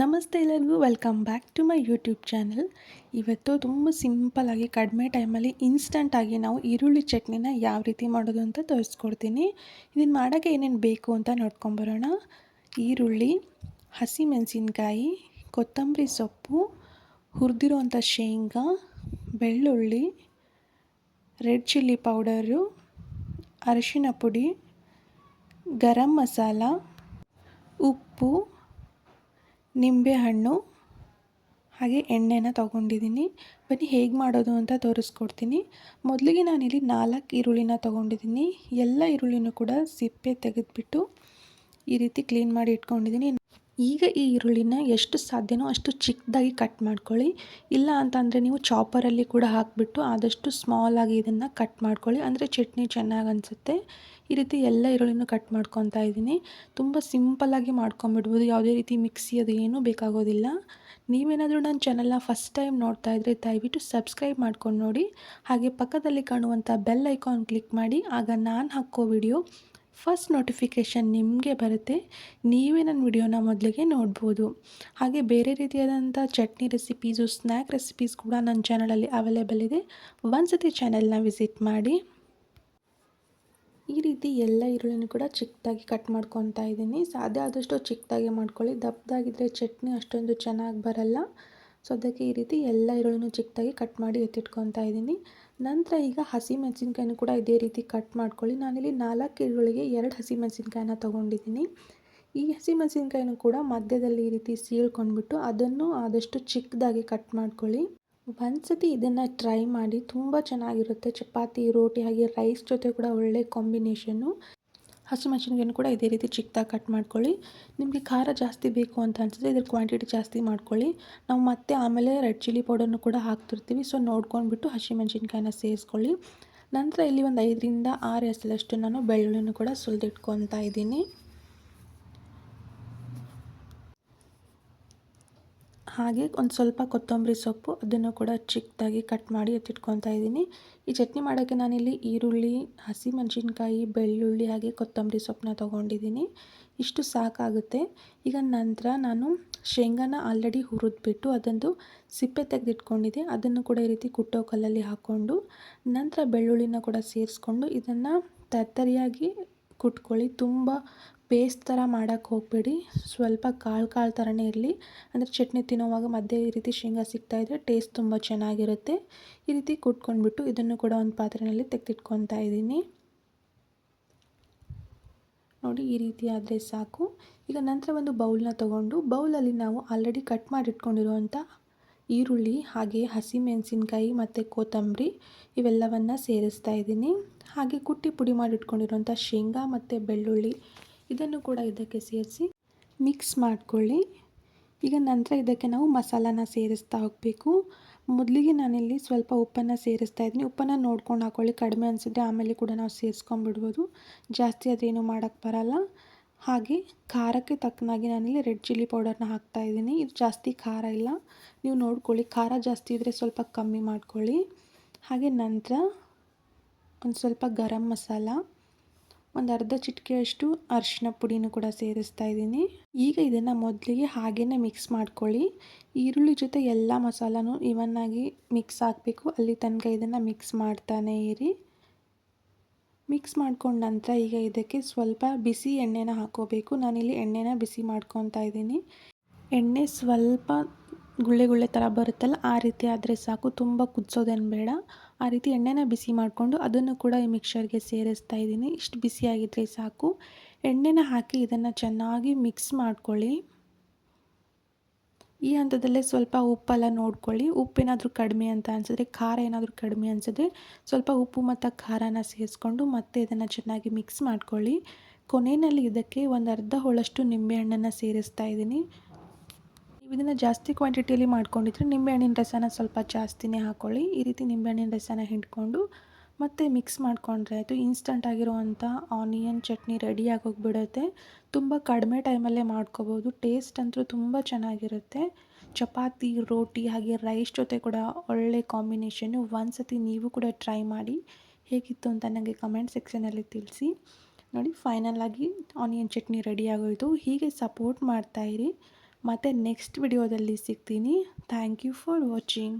ನಮಸ್ತೆ ಎಲ್ಲರಿಗೂ welcome back to my YouTube channel ಇವತ್ತು ತುಂಬ ಸಿಂಪಲಾಗಿ ಕಡಿಮೆ ಟೈಮಲ್ಲಿ ಇನ್ಸ್ಟಂಟಾಗಿ ನಾವು ಈರುಳ್ಳಿ ಚಟ್ನಿನ ಯಾವ ರೀತಿ ಮಾಡೋದು ಅಂತ ತೋರಿಸ್ಕೊಡ್ತೀನಿ. ಇದನ್ನು ಮಾಡೋಕ್ಕೆ ಏನೇನು ಬೇಕು ಅಂತ ನೋಡ್ಕೊಂಬರೋಣ ಈರುಳ್ಳಿ, ಹಸಿಮೆಣಸಿನ್ಕಾಯಿ, ಕೊತ್ತಂಬರಿ ಸೊಪ್ಪು ಹುರಿದಿರೋವಂಥ ಶೇಂಗಾ, ಬೆಳ್ಳುಳ್ಳಿ ರೆಡ್ ಚಿಲ್ಲಿ ಪೌಡರು ಅರಿಶಿನ ಪುಡಿ, ಗರಂ ಮಸಾಲ, ಉಪ್ಪು ನಿಂಬೆಹಣ್ಣು ಹಾಗೆ ಎಣ್ಣೆನ ತೊಗೊಂಡಿದ್ದೀನಿ. ಬನ್ನಿ, ಹೇಗೆ ಮಾಡೋದು ಅಂತ ತೋರಿಸ್ಕೊಡ್ತೀನಿ. ಮೊದಲಿಗೆ ನಾನಿಲ್ಲಿ ನಾಲ್ಕು ಈರುಳ್ಳಿನ ತೊಗೊಂಡಿದ್ದೀನಿ. ಎಲ್ಲ ಈರುಳ್ಳಿನೂ ಕೂಡ ಸಿಪ್ಪೆ ತೆಗೆದುಬಿಟ್ಟು ಈ ರೀತಿ ಕ್ಲೀನ್ ಮಾಡಿ ಇಟ್ಕೊಂಡಿದ್ದೀನಿ. ಈಗ ಈ ಈರುಳ್ಳಿನ ಎಷ್ಟು ಸಾಧ್ಯನೋ ಅಷ್ಟು ಚಿಕ್ಕದಾಗಿ ಕಟ್ ಮಾಡ್ಕೊಳ್ಳಿ. ಇಲ್ಲ ಅಂತಂದರೆ ನೀವು ಚಾಪರಲ್ಲಿ ಕೂಡ ಹಾಕಿಬಿಟ್ಟು ಆದಷ್ಟು ಸ್ಮಾಲಾಗಿ ಇದನ್ನು ಕಟ್ ಮಾಡ್ಕೊಳ್ಳಿ. ಅಂದರೆ ಚಟ್ನಿ ಚೆನ್ನಾಗಿ ಅನಿಸುತ್ತೆ. ಈ ರೀತಿ ಎಲ್ಲ ಈರುಳ್ಳಿನೂ ಕಟ್ ಮಾಡ್ಕೊತಾ ಇದ್ದೀನಿ. ತುಂಬ ಸಿಂಪಲ್ಲಾಗಿ ಮಾಡ್ಕೊಂಬಿಡ್ಬೋದು. ಯಾವುದೇ ರೀತಿ ಮಿಕ್ಸಿ ಅದು ಏನೂ ಬೇಕಾಗೋದಿಲ್ಲ. ನೀವೇನಾದರೂ ನನ್ನ ಚಾನಲ್ನ ಫಸ್ಟ್ ಟೈಮ್ ನೋಡ್ತಾ ಇದ್ದರೆ ದಯವಿಟ್ಟು ಸಬ್ಸ್ಕ್ರೈಬ್ ಮಾಡ್ಕೊಂಡು ನೋಡಿ. ಹಾಗೆ ಪಕ್ಕದಲ್ಲಿ ಕಾಣುವಂಥ ಬೆಲ್ ಐಕಾನ್ ಕ್ಲಿಕ್ ಮಾಡಿ. ಆಗ ನಾನು ಹಾಕೋ ವಿಡಿಯೋ ಫಸ್ಟ್ ನೋಟಿಫಿಕೇಷನ್ ನಿಮಗೆ ಬರುತ್ತೆ, ನೀವೇ ನನ್ನ ವಿಡಿಯೋನ ಮೊದಲಿಗೆ ನೋಡ್ಬೋದು. ಹಾಗೆ ಬೇರೆ ರೀತಿಯಾದಂಥ ಚಟ್ನಿ ರೆಸಿಪೀಸು ಸ್ನ್ಯಾಕ್ ರೆಸಿಪೀಸ್ ಕೂಡ ನನ್ನ ಚಾನಲಲ್ಲಿ ಅವೈಲೇಬಲ್ ಇದೆ. ಒಂದು ಸತಿ ಚಾನಲ್ನ ವಿಸಿಟ್ ಮಾಡಿ. ಈ ರೀತಿ ಎಲ್ಲ ಈರುಳ್ಳಿನೂ ಕೂಡ ಚಿಕ್ಕದಾಗಿ ಕಟ್ ಮಾಡ್ಕೊತಾ ಇದ್ದೀನಿ. ಸಾಧ್ಯ ಆದಷ್ಟು ಚಿಕ್ಕದಾಗಿ ಮಾಡ್ಕೊಳ್ಳಿ. ದಪ್ಪದಾಗಿದ್ದರೆ ಚಟ್ನಿ ಅಷ್ಟೊಂದು ಚೆನ್ನಾಗಿ ಬರಲ್ಲ. ಸೊ ಅದಕ್ಕೆ ಈ ರೀತಿ ಎಲ್ಲ ಈರುಳ್ಳಿನೂ ಚಿಕ್ಕದಾಗಿ ಕಟ್ ಮಾಡಿ ಎತ್ತಿಟ್ಕೊತಾ ಇದ್ದೀನಿ. ನಂತರ ಈಗ ಹಸಿ ಮೆಣಸಿನ್ಕಾಯಿನೂ ಕೂಡ ಇದೇ ರೀತಿ ಕಟ್ ಮಾಡ್ಕೊಳ್ಳಿ. ನಾನಿಲ್ಲಿ ನಾಲ್ಕು ಈರುಳ್ಳಿಗೆ ಎರಡು ಹಸಿ ಮೆಣಸಿನ್ಕಾಯಿನ ತೊಗೊಂಡಿದ್ದೀನಿ. ಈ ಹಸಿ ಮೆಣಸಿನ್ಕಾಯಿನೂ ಕೂಡ ಮಧ್ಯದಲ್ಲಿ ಈ ರೀತಿ ಸೀಳ್ಕೊಂಡ್ಬಿಟ್ಟು ಅದನ್ನು ಆದಷ್ಟು ಚಿಕ್ಕದಾಗಿ ಕಟ್ ಮಾಡ್ಕೊಳ್ಳಿ. ಒಂದ್ಸತಿ ಇದನ್ನು ಟ್ರೈ ಮಾಡಿ ತುಂಬ ಚೆನ್ನಾಗಿರುತ್ತೆ. ಚಪಾತಿ, ರೋಟಿ ಹಾಗೆ ರೈಸ್ ಜೊತೆ ಕೂಡ ಒಳ್ಳೆ ಕಾಂಬಿನೇಷನ್ನು ಹಸಿಮೆಣಸಿನ್ಕಾಯನ್ನು ಕೂಡ ಇದೇ ರೀತಿ ಚಿಕ್ಕದಾಗಿ ಕಟ್ ಮಾಡ್ಕೊಳ್ಳಿ. ನಿಮಗೆ ಖಾರ ಜಾಸ್ತಿ ಬೇಕು ಅಂತ ಅನಿಸಿದ್ರೆ ಇದ್ರ ಕ್ವಾಂಟಿಟಿ ಜಾಸ್ತಿ ಮಾಡ್ಕೊಳ್ಳಿ. ನಾವು ಮತ್ತೆ ಆಮೇಲೆ ರೆಡ್ ಚಿಲ್ಲಿ ಪೌಡರ್ನು ಕೂಡ ಹಾಕ್ತಿರ್ತೀವಿ. ಸೊ ನೋಡ್ಕೊಂಡ್ಬಿಟ್ಟು ಹಸಿಮೆಣಸಿನ್ಕಾಯಿನ ಸೇರಿಸ್ಕೊಳ್ಳಿ. ನಂತರ ಇಲ್ಲಿ ಒಂದು ಐದರಿಂದ ಆರು ಎಸಲಷ್ಟು ನಾನು ಬೆಳ್ಳುಳ್ಳಿನೂ ಕೂಡ ಸುಲಿದಿಟ್ಕೊತಾ ಇದ್ದೀನಿ. ಹಾಗೆ ಒಂದು ಸ್ವಲ್ಪ ಕೊತ್ತಂಬರಿ ಸೊಪ್ಪು ಅದನ್ನು ಕೂಡ ಚಿಕ್ಕದಾಗಿ ಕಟ್ ಮಾಡಿ ಎತ್ತಿಟ್ಕೊತಾ ಇದ್ದೀನಿ. ಈ ಚಟ್ನಿ ಮಾಡೋಕ್ಕೆ ನಾನಿಲ್ಲಿ ಈರುಳ್ಳಿ, ಹಸಿಮೆಣಸಿನ್ಕಾಯಿ, ಬೆಳ್ಳುಳ್ಳಿ ಹಾಗೆ ಕೊತ್ತಂಬರಿ ಸೊಪ್ಪನ್ನ ತೊಗೊಂಡಿದ್ದೀನಿ. ಇಷ್ಟು ಸಾಕಾಗುತ್ತೆ. ಈಗ ನಂತರ ನಾನು ಶೇಂಗಾನ ಆಲ್ರೆಡಿ ಹುರಿದ್ಬಿಟ್ಟು ಅದೊಂದು ಸಿಪ್ಪೆ ತೆಗೆದಿಟ್ಕೊಂಡಿದ್ದೆ. ಅದನ್ನು ಕೂಡ ಈ ರೀತಿ ಕುಟ್ಟೋ ಕಲ್ಲಲ್ಲಿ ಹಾಕ್ಕೊಂಡು ನಂತರ ಬೆಳ್ಳುಳ್ಳಿನ ಕೂಡ ಸೇರಿಸ್ಕೊಂಡು ಇದನ್ನು ತರ್ತರಿಯಾಗಿ ಕುಟ್ಕೊಳ್ಳಿ. ತುಂಬ ಪೇಸ್ಟ್ ಥರ ಮಾಡೋಕ್ಕೆ ಹೋಗಬೇಡಿ. ಸ್ವಲ್ಪ ಕಾಳು ಕಾಳು ಥರನೇ ಇರಲಿ. ಅಂದರೆ ಚಟ್ನಿ ತಿನ್ನೋವಾಗ ಮಧ್ಯೆ ಈ ರೀತಿ ಶೇಂಗಾ ಸಿಗ್ತಾಯಿದ್ರೆ ಟೇಸ್ಟ್ ತುಂಬ ಚೆನ್ನಾಗಿರುತ್ತೆ. ಈ ರೀತಿ ಕುಟ್ಕೊಂಡ್ಬಿಟ್ಟು ಇದನ್ನು ಕೂಡ ಒಂದು ಪಾತ್ರೆಯಲ್ಲಿ ತೆಗೆದಿಟ್ಕೊತಾ ಇದ್ದೀನಿ. ನೋಡಿ, ಈ ರೀತಿ ಆದರೆ ಸಾಕು. ಈಗ ನಂತರ ಒಂದು ಬೌಲ್ನ ತೊಗೊಂಡು, ಬೌಲಲ್ಲಿ ನಾವು ಆಲ್ರೆಡಿ ಕಟ್ ಮಾಡಿಟ್ಕೊಂಡಿರುವಂಥ ಈರುಳ್ಳಿ, ಹಾಗೆ ಹಸಿಮೆಣಸಿನಕಾಯಿ ಮತ್ತು ಕೊತ್ತಂಬರಿ ಇವೆಲ್ಲವನ್ನು ಸೇರಿಸ್ತಾ ಇದ್ದೀನಿ. ಹಾಗೆ ಕುಟ್ಟಿ ಪುಡಿ ಮಾಡಿಟ್ಕೊಂಡಿರುವಂಥ ಶೇಂಗಾ ಮತ್ತು ಬೆಳ್ಳುಳ್ಳಿ ಇದನ್ನು ಕೂಡ ಇದಕ್ಕೆ ಸೇರಿಸಿ ಮಿಕ್ಸ್ ಮಾಡಿಕೊಳ್ಳಿ. ಈಗ ನಂತರ ಇದಕ್ಕೆ ನಾವು ಮಸಾಲಾನ ಸೇರಿಸ್ತಾ ಹೋಗಬೇಕು. ಮೊದಲಿಗೆ ನಾನಿಲ್ಲಿ ಸ್ವಲ್ಪ ಉಪ್ಪನ್ನು ಸೇರಿಸ್ತಾ ಇದ್ದೀನಿ. ಉಪ್ಪನ್ನು ನೋಡ್ಕೊಂಡು ಹಾಕೊಳ್ಳಿ. ಕಡಿಮೆ ಅನಿಸಿದ್ರೆ ಆಮೇಲೆ ಕೂಡ ನಾವು ಸೇರಿಸ್ಕೊಂಡ್ಬಿಡ್ಬೋದು. ಜಾಸ್ತಿ ಅದೇನು ಮಾಡೋಕ್ಕೆ ಬರಲ್ಲ. ಹಾಗೆ ಖಾರಕ್ಕೆ ತಕ್ಕನಾಗಿ ನಾನಿಲ್ಲಿ ರೆಡ್ ಚಿಲ್ಲಿ ಪೌಡರ್ನ ಹಾಕ್ತಾ ಇದ್ದೀನಿ. ಇದು ಜಾಸ್ತಿ ಖಾರ ಇಲ್ಲ. ನೀವು ನೋಡ್ಕೊಳ್ಳಿ. ಖಾರ ಜಾಸ್ತಿ ಇದ್ದರೆ ಸ್ವಲ್ಪ ಕಮ್ಮಿ ಮಾಡ್ಕೊಳ್ಳಿ. ಹಾಗೆ ನಂತರ ಒಂದು ಸ್ವಲ್ಪ ಗರಂ ಮಸಾಲ. ಒಂದು ಅರ್ಧ ಚಿಟಿಕೆಯಷ್ಟು ಅರಿಶಿನ ಪುಡಿನೂ ಕೂಡ ಸೇರಿಸ್ತಾ ಇದ್ದೀನಿ. ಈಗ ಇದನ್ನು ಮೊದಲಿಗೆ ಹಾಗೇ ಮಿಕ್ಸ್ ಮಾಡ್ಕೊಳ್ಳಿ. ಈರುಳ್ಳಿ ಜೊತೆ ಎಲ್ಲ ಮಸಾಲನೂ ಇವನ್ನಾಗಿ ಮಿಕ್ಸ್ ಹಾಕಬೇಕು. ಅಲ್ಲಿ ತನಕ ಇದನ್ನು ಮಿಕ್ಸ್ ಮಾಡ್ತಾನೆ ಇರಿ. ಮಿಕ್ಸ್ ಮಾಡ್ಕೊಂಡ ನಂತರ ಈಗ ಇದಕ್ಕೆ ಸ್ವಲ್ಪ ಬಿಸಿ ಎಣ್ಣೆನ ಹಾಕೋಬೇಕು. ನಾನಿಲ್ಲಿ ಎಣ್ಣೆನ ಬಿಸಿ ಮಾಡ್ಕೊತಾ ಇದ್ದೀನಿ. ಎಣ್ಣೆ ಸ್ವಲ್ಪ ಗುಳ್ಳೆ ಗುಳ್ಳೆ ಥರ ಬರುತ್ತಲ್ಲ, ಆ ರೀತಿ ಆದರೆ ಸಾಕು. ತುಂಬ ಕುದಿಸೋದೇನು ಬೇಡ. ಆ ರೀತಿ ಎಣ್ಣೆನ ಬಿಸಿ ಮಾಡಿಕೊಂಡು ಅದನ್ನು ಕೂಡ ಈ ಮಿಕ್ಸರ್ಗೆ ಸೇರಿಸ್ತಾ ಇದ್ದೀನಿ. ಇಷ್ಟು ಬಿಸಿಯಾಗಿದ್ದರೆ ಸಾಕು. ಎಣ್ಣೆನ ಹಾಕಿ ಇದನ್ನು ಚೆನ್ನಾಗಿ ಮಿಕ್ಸ್ ಮಾಡ್ಕೊಳ್ಳಿ. ಈ ಹಂತದಲ್ಲೇ ಸ್ವಲ್ಪ ಉಪ್ಪೆಲ್ಲ ನೋಡ್ಕೊಳ್ಳಿ. ಉಪ್ಪೇನಾದರೂ ಕಡಿಮೆ ಅಂತ ಅನಿಸಿದ್ರೆ, ಖಾರ ಏನಾದರೂ ಕಡಿಮೆ ಅನಿಸಿದ್ರೆ ಸ್ವಲ್ಪ ಉಪ್ಪು ಮತ್ತು ಖಾರನ ಸೇರಿಸ್ಕೊಂಡು ಮತ್ತೆ ಇದನ್ನು ಚೆನ್ನಾಗಿ ಮಿಕ್ಸ್ ಮಾಡ್ಕೊಳ್ಳಿ. ಕೊನೆಯಲ್ಲಿ ಇದಕ್ಕೆ ಒಂದು ಅರ್ಧ ಹೋಳಷ್ಟು ನಿಂಬೆಹಣ್ಣನ್ನು ಸೇರಿಸ್ತಾ ಇದ್ದೀನಿ. ಇದನ್ನು ಜಾಸ್ತಿ ಕ್ವಾಂಟಿಟಿಯಲ್ಲಿ ಮಾಡ್ಕೊಂಡಿದ್ರೆ ನಿಂಬೆಹಣ್ಣಿನ ರಸನ ಸ್ವಲ್ಪ ಜಾಸ್ತಿನೇ ಹಾಕ್ಕೊಳ್ಳಿ ಈ ರೀತಿ ನಿಂಬೆಹಣ್ಣಿನ ರಸನ ಹಿಂಡ್ಕೊಂಡು ಮತ್ತೆ ಮಿಕ್ಸ್ ಮಾಡ್ಕೊಂಡ್ರೆ ಆಯಿತು. ಇನ್ಸ್ಟಂಟ್ ಆಗಿರುವಂಥ ಆನಿಯನ್ ಚಟ್ನಿ ರೆಡಿಯಾಗಿ ಹೋಗಿಬಿಡುತ್ತೆ ತುಂಬ ಕಡಿಮೆ ಟೈಮಲ್ಲೇ ಮಾಡ್ಕೋಬೋದು. ಟೇಸ್ಟ್ ಅಂತೂ ತುಂಬ ಚೆನ್ನಾಗಿರುತ್ತೆ. ಚಪಾತಿ, ರೋಟಿ ಹಾಗೆ ರೈಸ್ ಜೊತೆ ಕೂಡ ಒಳ್ಳೆ ಕಾಂಬಿನೇಷನ್ನು ಒಂದು ಸತಿ ನೀವು ಕೂಡ ಟ್ರೈ ಮಾಡಿ ಹೇಗಿತ್ತು ಅಂತ ನನಗೆ ಕಮೆಂಟ್ ಸೆಕ್ಷನಲ್ಲಿ ತಿಳಿಸಿ. ನೋಡಿ ಫೈನಲ್ ಆಗಿ ಆನಿಯನ್ ಚಟ್ನಿ ರೆಡಿ ಆಗೋಯಿತು. ಹೀಗೆ ಸಪೋರ್ಟ್ ಮಾಡ್ತಾಯಿರಿ ಮತ್ತು ನೆಕ್ಸ್ಟ್ ವಿಡಿಯೋದಲ್ಲಿ ಸಿಗ್ತೀನಿ. Thank you for watching